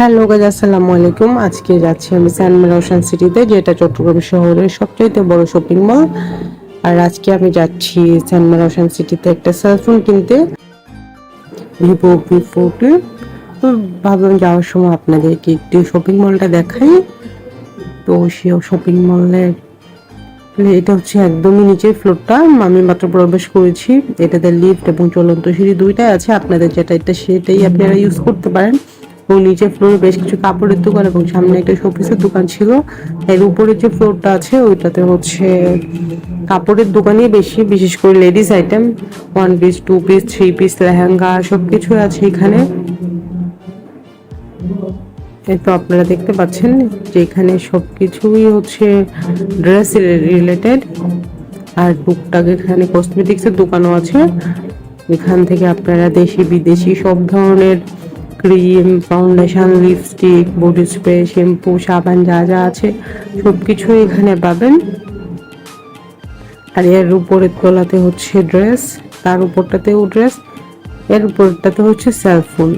Hello গাজ আসসালামু আলাইকুম। আজকে যাচ্ছি আমি স্যানমার ওশান সিটিতে যেটা চট্টগ্রাম শহরের সবচাইতে বড় শপিং মল আর আজকে আমি যাচ্ছি স্যানমার ওশান সিটিতে একটা সেলফোন কিনতে। ভিভো ভি ফোরটি তো ভাবলাম যাওয়ার সময় আপনাদেরকে একটু শপিং মলটা দেখাই। তো সে শপিং মলের এটা হচ্ছে একদমই নিচের ফ্লোরটা আমি মাত্র প্রবেশ করেছি। এটাতে লিফট এবং চলন্ত সিঁড়ি দুইটাই আছে। আপনাদের যেটা এটা সেটাই আপনারা ইউজ করতে পারেন। এবং নিচের ফ্লোরে বেশ কিছু কাপড়ের দোকান এবং সামনে একটা শোপিসের দোকান ছিল। এর উপরে যে ফ্লোরটা আছে, ওইটাতে হচ্ছে কাপড়ের দোকানই বেশি, বিশেষ করে ladies item one piece two piece three piece lehenga সব কিছু আছে এখানে। তো আপনারা দেখতে পাচ্ছেন যে এখানে সবকিছুই হচ্ছে ড্রেস রিলেটেড আর টুকটাক এখানে কসমেটিক্সের দোকানও আছে। এখান থেকে আপনারা দেশি বিদেশি সব ধরনের cream foundation lipstick body spray shampoo সাবান যা যা আছে সব কিছুই এখানে পাবেন। আর এর উপরের তলাতে হচ্ছে ড্রেস তার উপরটাতেও ড্রেস এর উপরটাতে হচ্ছে সেলফোন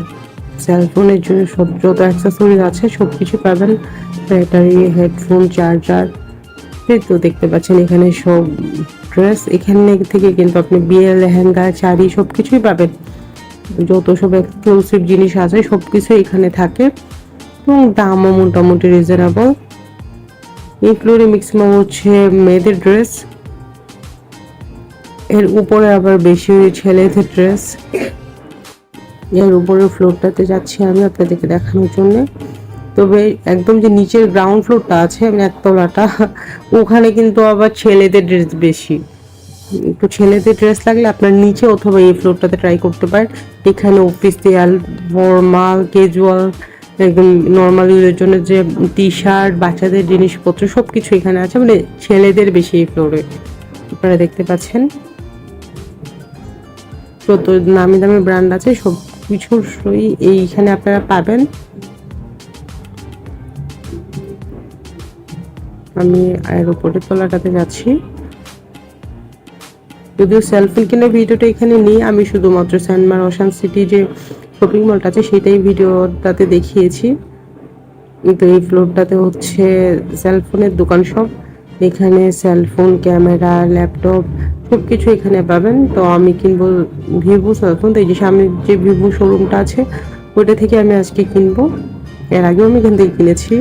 সেলফোনের জন্য সব যত অ্যাক্সেসরিজ আছে সব কিছু পাবেন ব্যাটারি হেডফোন চার্জার তো দেখতে পাচ্ছেন এখানে সব ড্রেস এখানে থেকে কিন্তু আপনি বিয়ে লেহেঙ্গা, শাড়ি সব কিছুই পাবেন। যত সব এক্সক্লুসিভ জিনিস আছে সব কিছু এখানে থাকে। এবং দামও মোটামুটি রিজনেবল ফ্লোরে ম্যাক্সিমাম হচ্ছে মেয়েদের ড্রেস এর উপরে আবার বেশি ছেলেদের ড্রেস এর উপরের ফ্লোরটাতে যাচ্ছি আমি আপনাদেরকে দেখানোর জন্য। তবে একদম যে নিচের গ্রাউন্ড ফ্লোরটা আছে মানে একতলাটা, ওখানে কিন্তু আবার ছেলেদের ড্রেস বেশি। একটু ছেলেদের ড্রেস লাগলে আপনার নিচে অথবা এই ফ্লোরটাতে ট্রাই করতে পারেন। এখানে অফিসিয়াল ফর্মাল ক্যাজুয়াল একদম নর্মাল ইউজের জন্য যে টি শার্ট বাচ্চাদের জিনিসপত্র সব কিছু এখানে আছে মানে ছেলেদের বেশি এই ফ্লোরে আপনারা দেখতে পাচ্ছেন। যত নামি দামি ব্র্যান্ড আছে সব কিছুর এইখানে আপনারা পাবেন। আমি এয়ারপোর্টের তলাটাতে যাচ্ছি। যদিও সেলফি কিনে ভিডিওটা এখানে নিই, আমি শুধুমাত্র স্যান্ডমার ওশান সিটি যে শপিং মলটা আছে, সেটাই ভিডিওটাতে দেখিয়েছি। কিন্তু এই ফ্লোরটাতে হচ্ছে সেলফোনের দোকান সব। এখানে সেলফোন ক্যামেরা ল্যাপটপ সব কিছু এখানে পাবেন। তো আমি কিনবো ভিভো সেলফোন তো এই যে সামনে যে ভিভো শোরুমটা আছে ওইটা থেকে আমি আজকে কিনবো। এর আগেও আমি এখান থেকে কিনেছি।